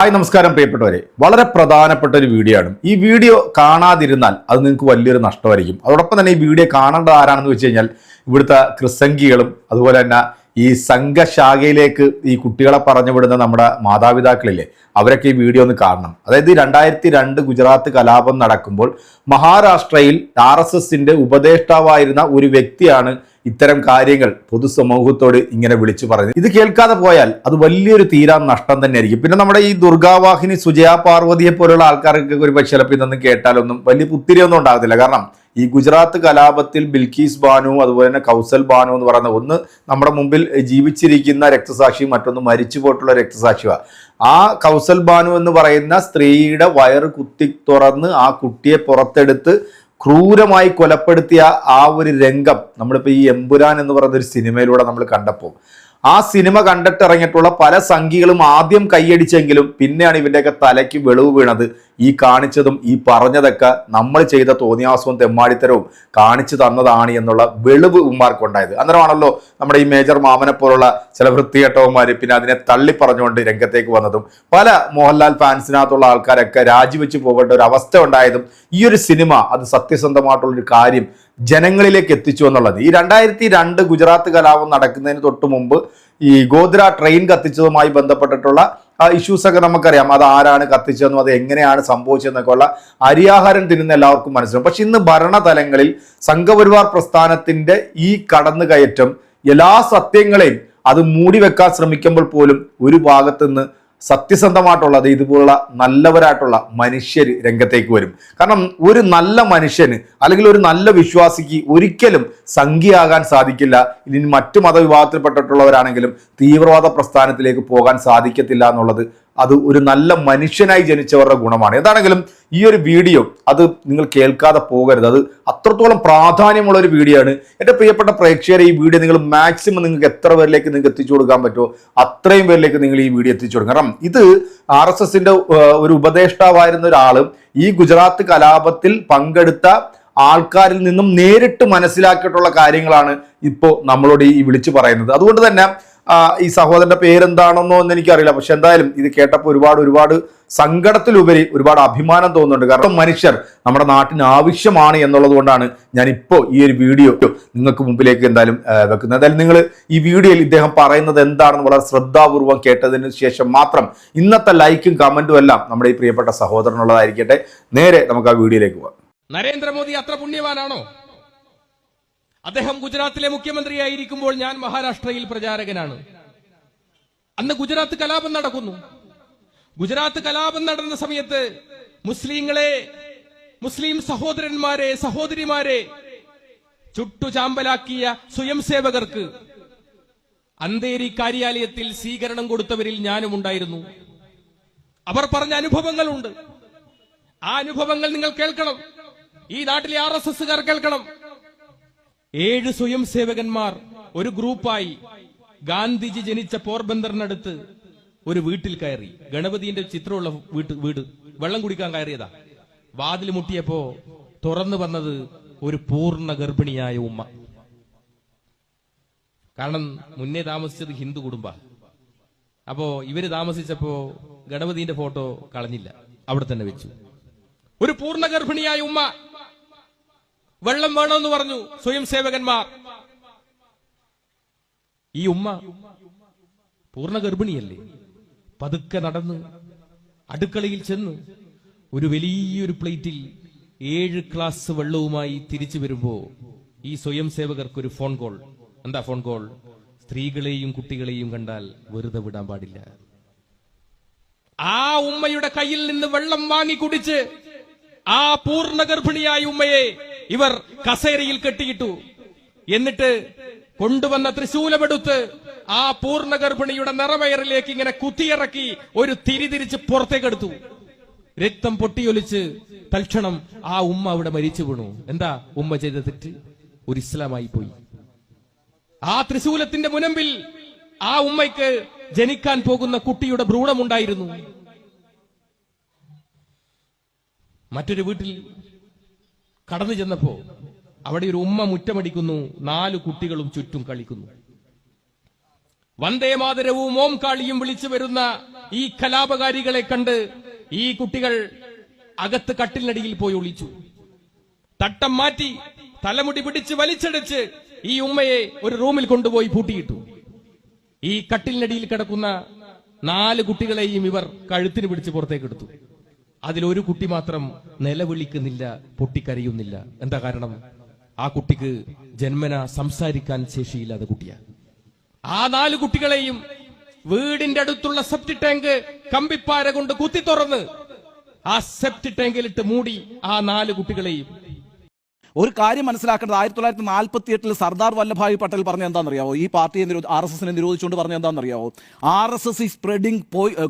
Hi നമസ്കാരം പ്രിയപ്പെട്ടവരെ. വളരെ പ്രധാനപ്പെട്ട ഒരു വീഡിയോ ആണ്. ഈ വീഡിയോ കാണാതിരുന്നാൽ അത് നിങ്ങൾക്ക് വലിയൊരു നഷ്ടമായിരിക്കും. അതോടൊപ്പം തന്നെ ഈ വീഡിയോ കാണേണ്ടത് ആരാണെന്ന് വെച്ച് കഴിഞ്ഞാൽ ഇവിടുത്തെ ക്രിസംഖികളും അതുപോലെ തന്നെ ഈ സംഘശാഖയിലേക്ക് ഈ കുട്ടികളെ പറഞ്ഞു വിടുന്ന നമ്മുടെ മാതാപിതാക്കളില്ലേ അവരൊക്കെ ഈ വീഡിയോ ഒന്ന് കാണണം. അതായത് രണ്ടായിരത്തി രണ്ട് ഗുജറാത്ത് കലാപം നടക്കുമ്പോൾ മഹാരാഷ്ട്രയിൽ ആർ എസ് എസിന്റെ ഉപദേഷ്ടാവായിരുന്ന ഒരു വ്യക്തിയാണ് ഇത്തരം കാര്യങ്ങൾ പൊതുസമൂഹത്തോട് ഇങ്ങനെ വിളിച്ചു പറയുന്നത് ഇത് കേൾക്കാതെ പോയാൽ അത് വലിയൊരു തീരാ നഷ്ടം തന്നെയായിരിക്കും. പിന്നെ നമ്മുടെ ഈ ദുർഗാവാഹിനി സുജയാ പാർവതിയെ പോലുള്ള ആൾക്കാർക്ക് ഒരു പക്ഷേ ചിലപ്പോൾ ഇതൊന്നും കേട്ടാലൊന്നും വലിയ പുത്തിരിയൊന്നും ഉണ്ടാകത്തില്ല. കാരണം ഈ ഗുജറാത്ത് കലാപത്തിൽ ബിൽക്കീസ് ബാനു അതുപോലെ തന്നെ കൗസൽ ബാനു എന്ന് പറയുന്ന ഒന്ന് നമ്മുടെ മുമ്പിൽ ജീവിച്ചിരിക്കുന്ന രക്തസാക്ഷി മറ്റൊന്ന് മരിച്ചു പോയിട്ടുള്ള രക്തസാക്ഷിയാണ് ആ കൗസൽ ബാനു എന്ന് പറയുന്ന സ്ത്രീയുടെ വയറ് കുത്തി തുറന്ന് ആ കുട്ടിയെ പുറത്തെടുത്ത് ക്രൂരമായി കൊലപ്പെടുത്തിയ ആ ഒരു രംഗം നമ്മളിപ്പോൾ ഈ എമ്പുരാൻ എന്ന് പറയുന്ന ഒരു സിനിമയിലൂടെ നമ്മൾ കണ്ടപ്പോൾ ആ സിനിമ കണ്ടിട്ടിറങ്ങിയിട്ടുള്ള പല സംഖ്യകളും ആദ്യം കൈയടിച്ചെങ്കിലും പിന്നെയാണ് ഇവന്റെയൊക്കെ തലയ്ക്ക് വെളിവ് വീണത്. ഈ കാണിച്ചതും ഈ പറഞ്ഞതൊക്കെ നമ്മൾ ചെയ്ത തോന്നിയാസവും തെമ്മാടിത്തരവും കാണിച്ചു തന്നതാണ് എന്നുള്ള വെളിവ് ഉമ്മാർക്കുണ്ടായത് അന്നേരമാണല്ലോ നമ്മുടെ ഈ മേജർ മാമനെ പോലുള്ള ചില വൃത്തികെട്ടവന്മാർ പിന്നെ അതിനെ തള്ളി പറഞ്ഞുകൊണ്ട് രംഗത്തേക്ക് വന്നതും പല മോഹൻലാൽ ഫാൻസിനകത്തുള്ള ആൾക്കാരൊക്കെ രാജിവെച്ച് പോകേണ്ട ഒരു അവസ്ഥ ഉണ്ടായതും ഈ ഒരു സിനിമ അത് സത്യസന്ധമായിട്ടുള്ളൊരു കാര്യം ജനങ്ങളിലേക്ക് എത്തിച്ചു എന്നുള്ളത്. ഈ രണ്ടായിരത്തി രണ്ട് ഗുജറാത്ത് കലാപം നടക്കുന്നതിന് തൊട്ട് മുമ്പ് ഈ ഗോദ്ര ട്രെയിൻ കത്തിച്ചതുമായി ബന്ധപ്പെട്ടിട്ടുള്ള ഇഷ്യൂസ് ഒക്കെ നമുക്കറിയാം. അത് ആരാണ് കത്തിച്ചതെന്നും അത് എങ്ങനെയാണ് സംഭവിച്ചതെന്നൊക്കെ ഉള്ള അരിയാഹാരം തിന്നുന്ന എല്ലാവർക്കും മനസ്സിലാവും. പക്ഷെ ഇന്ന് ഭരണതലങ്ങളിൽ സംഘപരിവാർ പ്രസ്ഥാനത്തിന്റെ ഈ കടന്നുകയറ്റം എല്ലാ സത്യങ്ങളെയും അത് മൂടിവെക്കാൻ ശ്രമിക്കുമ്പോൾ പോലും ഒരു ഭാഗത്തുനിന്ന് സത്യസന്ധമായിട്ടുള്ളത് ഇതുപോലുള്ള നല്ലവരായിട്ടുള്ള മനുഷ്യർ രംഗത്തേക്ക് വരും. കാരണം ഒരു നല്ല മനുഷ്യന് അല്ലെങ്കിൽ ഒരു നല്ല വിശ്വാസിക്ക് ഒരിക്കലും സംഖ്യയാകാൻ സാധിക്കില്ല. ഇനി മറ്റു മതവിഭാഗത്തിൽപ്പെട്ടിട്ടുള്ളവരാണെങ്കിലും തീവ്രവാദ പ്രസ്ഥാനത്തിലേക്ക് പോകാൻ സാധിക്കത്തില്ല എന്നുള്ളത് അത് ഒരു നല്ല മനുഷ്യനായി ജനിച്ചവരുടെ ഗുണമാണ്. എന്താണെങ്കിലും ഈ ഒരു വീഡിയോ അത് നിങ്ങൾ കേൾക്കാതെ പോകരുത്. അത് അത്രത്തോളം പ്രാധാന്യമുള്ള ഒരു വീഡിയോ ആണ്. എന്റെ പ്രിയപ്പെട്ട പ്രേക്ഷകരെ ഈ വീഡിയോ നിങ്ങൾ മാക്സിമം നിങ്ങൾക്ക് എത്ര പേരിലേക്ക് നിങ്ങൾക്ക് എത്തിച്ചു കൊടുക്കാൻ പറ്റുമോ അത്രയും പേരിലേക്ക് നിങ്ങൾ ഈ വീഡിയോ എത്തിച്ചു കൊടുക്കണം. കാരണം ഇത് ആർ എസ് എസിന്റെ ഒരു ഉപദേഷ്ടാവായിരുന്ന ഒരാൾ ഈ ഗുജറാത്ത് കലാപത്തിൽ പങ്കെടുത്ത ആൾക്കാരിൽ നിന്നും നേരിട്ട് മനസ്സിലാക്കിയിട്ടുള്ള കാര്യങ്ങളാണ് ഇപ്പോൾ നമ്മളോട് ഈ വിളിച്ചു പറയുന്നത്. അതുകൊണ്ട് തന്നെ ഈ സഹോദരന്റെ പേരെന്താണെന്നോ എന്ന് എനിക്കറിയില്ല പക്ഷെ എന്തായാലും ഇത് കേട്ടപ്പോൾ ഒരുപാട് ഒരുപാട് സങ്കടത്തിലുപരി ഒരുപാട് അഭിമാനം തോന്നുന്നുണ്ട്. കാരണം മനുഷ്യർ നമ്മുടെ നാട്ടിന് ആവശ്യമാണ് എന്നുള്ളത് കൊണ്ടാണ് ഞാൻ ഈ ഒരു വീഡിയോ നിങ്ങൾക്ക് മുമ്പിലേക്ക് എന്തായാലും വെക്കുന്നത്. എന്തായാലും നിങ്ങൾ ഈ വീഡിയോയിൽ ഇദ്ദേഹം പറയുന്നത് എന്താണെന്ന് വളരെ ശ്രദ്ധാപൂർവം കേട്ടതിന് ശേഷം മാത്രം ഇന്നത്തെ ലൈക്കും കമന്റും എല്ലാം നമ്മുടെ ഈ പ്രിയപ്പെട്ട സഹോദരനുള്ളതായിരിക്കട്ടെ. നേരെ നമുക്ക് ആ വീഡിയോയിലേക്ക് പോകാം. നരേന്ദ്രമോദി അത്ര പുണ്യവാനാണോ? അദ്ദേഹം ഗുജറാത്തിലെ മുഖ്യമന്ത്രിയായിരിക്കുമ്പോൾ ഞാൻ മഹാരാഷ്ട്രയിൽ പ്രചാരകനാണ്. അന്ന് ഗുജറാത്ത് കലാപം നടക്കുന്നു. ഗുജറാത്ത് കലാപം നടന്ന സമയത്ത് മുസ്ലിങ്ങളെ മുസ്ലിം സഹോദരന്മാരെ സഹോദരിമാരെ ചുട്ടുചാമ്പലാക്കിയ സ്വയം സേവകർക്ക് അന്തേരി കാര്യാലയത്തിൽ സ്വീകരണം കൊടുത്തവരിൽ ഞാനും ഉണ്ടായിരുന്നു. അവർ പറഞ്ഞ അനുഭവങ്ങളുണ്ട്. ആ അനുഭവങ്ങൾ നിങ്ങൾ കേൾക്കണം. ഈ നാട്ടിലെ ആർ എസ് എസ്സുകാർ കേൾക്കണം. ഏഴ് സ്വയം സേവകന്മാർ ഒരു ഗ്രൂപ്പായി ഗാന്ധിജി ജനിച്ച പോർബന്ദറിനടുത്ത് ഒരു വീട്ടിൽ കയറി. ഗണപതിന്റെ ചിത്രമുള്ള വീട്ട് വീട്. വെള്ളം കുടിക്കാൻ കയറിയതാ. വാതിൽ മുട്ടിയപ്പോ തുറന്നു വന്നത് ഒരു പൂർണ ഗർഭിണിയായ ഉമ്മ. കാരണം മുന്നേ താമസിച്ചത് ഹിന്ദു കുടുംബ. അപ്പോ ഇവർ താമസിച്ചപ്പോ ഗണപതിന്റെ ഫോട്ടോ കളഞ്ഞില്ല. അവിടെ തന്നെ വെച്ചു. ഒരു പൂർണ ഗർഭിണിയായ ഉമ്മ. വെള്ളം വേണമെന്ന് പറഞ്ഞു സ്വയം സേവകന്മാർ. ഈ ഉമ്മ പൂർണ ഗർഭിണിയല്ലേ? പതുക്കെ നടന്ന് അടുക്കളയിൽ ചെന്ന് ഒരു വലിയൊരു പ്ലേറ്റിൽ ഏഴ് ഗ്ലാസ് വെള്ളവുമായി തിരിച്ചു വരുമ്പോ ഈ സ്വയം സേവകർക്ക് ഒരു ഫോൺ കോൾ. എന്താ ഫോൺ കോൾ? സ്ത്രീകളെയും കുട്ടികളെയും കണ്ടാൽ വെറുതെ വിടാൻ പാടില്ല. ആ ഉമ്മയുടെ കയ്യിൽ നിന്ന് വെള്ളം വാങ്ങി കുടിച്ച് ആ പൂർണ ഗർഭിണിയായ ഉമ്മയെ ഇവർ കസേരയിൽ കെട്ടിയിട്ടു. എന്നിട്ട് കൊണ്ടുവന്ന തൃശൂലമെടുത്ത് ആ പൂർണ ഗർഭിണിയുടെ നിറവയറിലേക്ക് ഇങ്ങനെ കുത്തിയിറക്കി ഒരു തിരിതിരിച്ച് പുറത്തേക്കെടുത്തു. രക്തം പൊട്ടിയൊലിച്ച് തൽക്ഷണം ആ ഉമ്മ അവിടെ മരിച്ചു വീണു. എന്താ ഉമ്മ ചെയ്ത തെറ്റ്? ഒരു ഇസ്ലാമായി പോയി. ആ ത്രിശൂലത്തിന്റെ മുനമ്പിൽ ആ ഉമ്മയ്ക്ക് ജനിക്കാൻ പോകുന്ന കുട്ടിയുടെ ഭ്രൂണമുണ്ടായിരുന്നു മറ്റൊരു വീട്ടിൽ കടന്നു ചെന്നപ്പോ അവിടെ ഒരു ഉമ്മ മുറ്റമടിക്കുന്നു നാല് കുട്ടികളും ചുറ്റും കളിക്കുന്നു. വന്ദേ മാതരവും ഓം കാളിയും വിളിച്ചു വരുന്ന ഈ കലാപകാരികളെ കണ്ട് ഈ കുട്ടികൾ അകത്ത് കട്ടിലിനടിയിൽ പോയി ഒളിച്ചു. തട്ടം മാറ്റി തലമുടി പിടിച്ച് വലിച്ചടിച്ച് ഈ ഉമ്മയെ ഒരു റൂമിൽ കൊണ്ടുപോയി പൂട്ടിയിട്ടു. ഈ കട്ടിലിനടിയിൽ കിടക്കുന്ന നാല് കുട്ടികളെയും ഇവർ കഴുത്തിന് പിടിച്ച് പുറത്തേക്ക് എടുത്തു അതിലൊരു കുട്ടി മാത്രം നിലവിളിക്കുന്നില്ല പൊട്ടിക്കരയുന്നില്ല. എന്താ കാരണം? ആ കുട്ടിക്ക് ജന്മന സംസാരിക്കാൻ ശേഷിയില്ലാത്ത കുട്ടിയാ. ആ നാല് കുട്ടികളെയും വീടിന്റെ അടുത്തുള്ള സെപ്റ്റി ടാങ്ക് കമ്പിപ്പാര കൊണ്ട് കുത്തി തുറന്ന് ആ സെപ്റ്റി ടാങ്കിലിട്ട് മൂടി ആ നാല് കുട്ടികളെയും ഒരു കാര്യം മനസ്സിലാക്കേണ്ടത് ആയിരത്തി തൊള്ളായിരത്തി നാൽപ്പത്തി എട്ടിൽ സർദാർ വല്ലഭായ് പട്ടേൽ പറഞ്ഞ എന്താണെന്നറിയാവോ? ഈ പാർട്ടിയെ ആർ എസ് എസിനെ നിരോധിച്ചുകൊണ്ട് പറഞ്ഞ എന്താണെന്നറിയാവോ? ആർ എസ് എസ് ഈ സ്പ്രെഡിംഗ്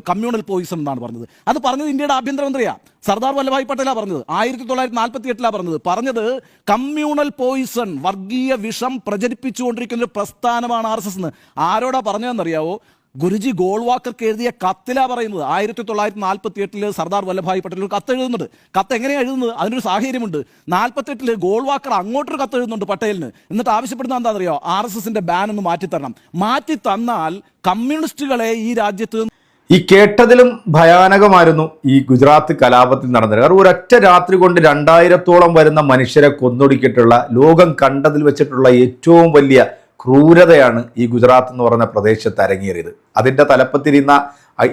കമ്മ്യൂണൽ പോയിസൺ എന്നാണ് പറഞ്ഞത്. അത് പറഞ്ഞത് ഇന്ത്യയുടെ ആഭ്യന്തരമന്ത്രിയാ. സർദാർ വല്ലഭായ് പട്ടേലാ പറഞ്ഞത്. ആയിരത്തി തൊള്ളായിരത്തി നാൽപ്പത്തി എട്ടിലാ പറഞ്ഞത്. പറഞ്ഞത് കമ്മ്യൂണൽ പോയിസൺ വർഗീയ വിഷം പ്രചരിപ്പിച്ചുകൊണ്ടിരിക്കുന്ന ഒരു പ്രസ്ഥാനമാണ് ആർ എസ് എസ് എന്ന് ആരോടാ പറഞ്ഞതെന്നറിയാവോ? ഗുരുജി ഗോൾവാക്കർക്ക് എഴുതിയ കത്തിലാ പറയുന്നത്. ആയിരത്തി തൊള്ളായിരത്തി നാൽപ്പത്തി എട്ടിൽ സർദാർ വല്ലഭായ് പട്ടേൽ ഒരു കത്ത് എഴുതുന്നുണ്ട്. കത്ത് എങ്ങനെയാണ് എഴുതുന്നത്? അതിനൊരു സാഹചര്യമുണ്ട്. നാൽപ്പത്തെട്ടിൽ ഗോൾവാക്കർ അങ്ങോട്ടൊരു കത്ത് എഴുതുന്നുണ്ട് പട്ടേലിന്. എന്നിട്ട് ആവശ്യപ്പെടുന്ന അറിയോ ആർ എസ് എസിന്റെ ബാൻ ഒന്ന് മാറ്റി തരണം മാറ്റി തന്നാൽ കമ്മ്യൂണിസ്റ്റുകളെ ഈ രാജ്യത്ത് ഈ കേട്ടതിലും ഭയാനകമായിരുന്നു ഈ ഗുജറാത്ത് കലാപത്തിൽ നടന്നത്. കാരണം ഒരൊറ്റ രാത്രി കൊണ്ട് രണ്ടായിരത്തോളം വരുന്ന മനുഷ്യരെ കൊന്നൊടുക്കിയിട്ടുള്ള ലോകം കണ്ടതിൽ വെച്ചിട്ടുള്ള ഏറ്റവും വലിയ ക്രൂരതയാണ് ഈ ഗുജറാത്ത് എന്ന് പറയുന്ന പ്രദേശത്ത് അരങ്ങേറിയത്. അതിന്റെ തലപ്പത്തിരുന്ന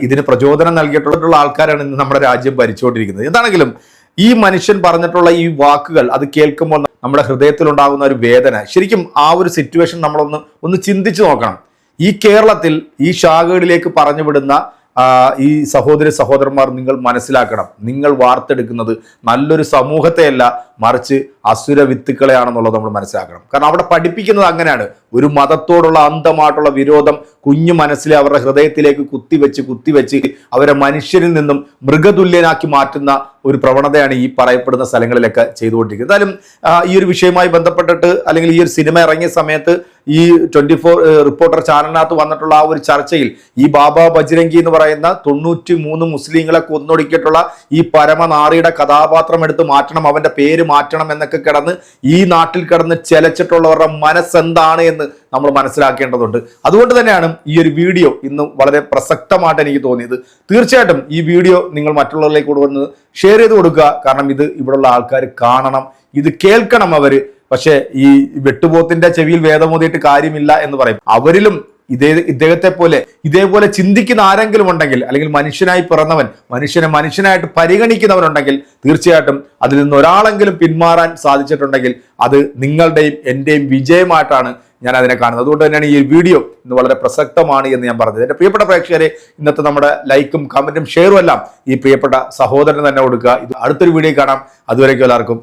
ഇതിന് പ്രചോദനം നൽകിയിട്ടുള്ള ആൾക്കാരാണ് ഇന്ന് നമ്മുടെ രാജ്യം ഭരിച്ചുകൊണ്ടിരിക്കുന്നത്. എന്താണെങ്കിലും ഈ മനുഷ്യൻ പറഞ്ഞിട്ടുള്ള ഈ വാക്കുകൾ അത് കേൾക്കുമ്പോൾ നമ്മുടെ ഹൃദയത്തിലുണ്ടാകുന്ന ഒരു വേദന. ശരിക്കും ആ ഒരു സിറ്റുവേഷൻ നമ്മളൊന്ന് ഒന്ന് ചിന്തിച്ചു നോക്കണം. ഈ കേരളത്തിൽ ഈ ശാഖകളിലേക്ക് പറഞ്ഞു വിടുന്ന ഈ സഹോദര സഹോദരന്മാർ നിങ്ങൾ മനസ്സിലാക്കണം. നിങ്ങൾ വാർത്തെടുക്കുന്നത് നല്ലൊരു സമൂഹത്തെയല്ല മറിച്ച് അസുര വിത്തുക്കളെയാണെന്നുള്ളത് നമ്മൾ മനസ്സിലാക്കണം. കാരണം അവിടെ പഠിപ്പിക്കുന്നത് അങ്ങനെയാണ്. ഒരു മതത്തോടുള്ള അന്ധമായിട്ടുള്ള വിരോധം കുഞ്ഞു മനസ്സിലെ അവരുടെ ഹൃദയത്തിലേക്ക് കുത്തിവെച്ച് കുത്തിവെച്ച് അവരെ മനുഷ്യരിൽ നിന്നും മൃഗതുല്യനാക്കി മാറ്റുന്ന ഒരു പ്രവണതയാണ് ഈ പറയപ്പെടുന്ന സ്ഥലങ്ങളിലൊക്കെ ചെയ്തുകൊണ്ടിരിക്കുന്നത്. എന്തായാലും ഈ ഒരു വിഷയവുമായി ബന്ധപ്പെട്ടിട്ട് അല്ലെങ്കിൽ ഈ ഒരു സിനിമ ഇറങ്ങിയ സമയത്ത് ഈ ട്വന്റി ഫോർ റിപ്പോർട്ടർ ചാനലിനകത്ത് വന്നിട്ടുള്ള ആ ഒരു ചർച്ചയിൽ ഈ ബാബ ബജ്രംഗി എന്ന് പറയുന്ന തൊണ്ണൂറ്റി മൂന്ന് മുസ്ലിങ്ങളെ കൊന്നൊടുക്കിയിട്ടുള്ള ഈ പരമനാറിയുടെ കഥാപാത്രം എടുത്ത് മാറ്റണം അവന്റെ പേര് മാറ്റണം എന്നൊക്കെ കിടന്ന് ഈ നാട്ടിൽ കിടന്ന് ചെലച്ചിട്ടുള്ളവരുടെ മനസ്സെന്താണ് എന്ന് നമ്മൾ മനസ്സിലാക്കേണ്ടതുണ്ട്. അതുകൊണ്ട് തന്നെയാണ് ഈ ഒരു വീഡിയോ ഇന്ന് വളരെ പ്രസക്തമായിട്ട് എനിക്ക് തോന്നിയത്. തീർച്ചയായിട്ടും ഈ വീഡിയോ നിങ്ങൾ മറ്റുള്ളവരിലേക്ക് വന്ന് ഷെയർ ചെയ്ത് കൊടുക്കുക. കാരണം ഇത് ഇവിടെയുള്ള ആൾക്കാർ കാണണം. ഇത് കേൾക്കണം അവർ പക്ഷേ ഈ വെട്ടുപോത്തിന്റെ ചെവിയിൽ വേദമോതിയിട്ട് കാര്യമില്ല എന്ന് പറയും. അവരിലും ഇതേ ഇദ്ദേഹത്തെ പോലെ ഇതേപോലെ ചിന്തിക്കുന്ന ആരെങ്കിലും ഉണ്ടെങ്കിൽ അല്ലെങ്കിൽ മനുഷ്യനായി പിറന്നവൻ മനുഷ്യനെ മനുഷ്യനായിട്ട് പരിഗണിക്കുന്നവരുണ്ടെങ്കിൽ തീർച്ചയായിട്ടും അതിൽ നിന്ന് ഒരാളെങ്കിലും പിന്മാറാൻ സാധിച്ചിട്ടുണ്ടെങ്കിൽ അത് നിങ്ങളുടെയും എന്റെയും വിജയമായിട്ടാണ് ഞാൻ അതിനെ കാണുന്നത്. അതുകൊണ്ട് തന്നെയാണ് ഈ വീഡിയോ ഇന്ന് വളരെ പ്രസക്തമാണ് എന്ന് ഞാൻ പറഞ്ഞത്. എന്റെ പ്രിയപ്പെട്ട പ്രേക്ഷകരെ ഇന്നത്തെ നമ്മുടെ ലൈക്കും കമന്റും ഷെയറും എല്ലാം ഈ പ്രിയപ്പെട്ട സഹോദരന് തന്നെ കൊടുക്കുക. ഇത് അടുത്തൊരു വീഡിയോ കാണാം. അതുവരേക്കും എല്ലാവർക്കും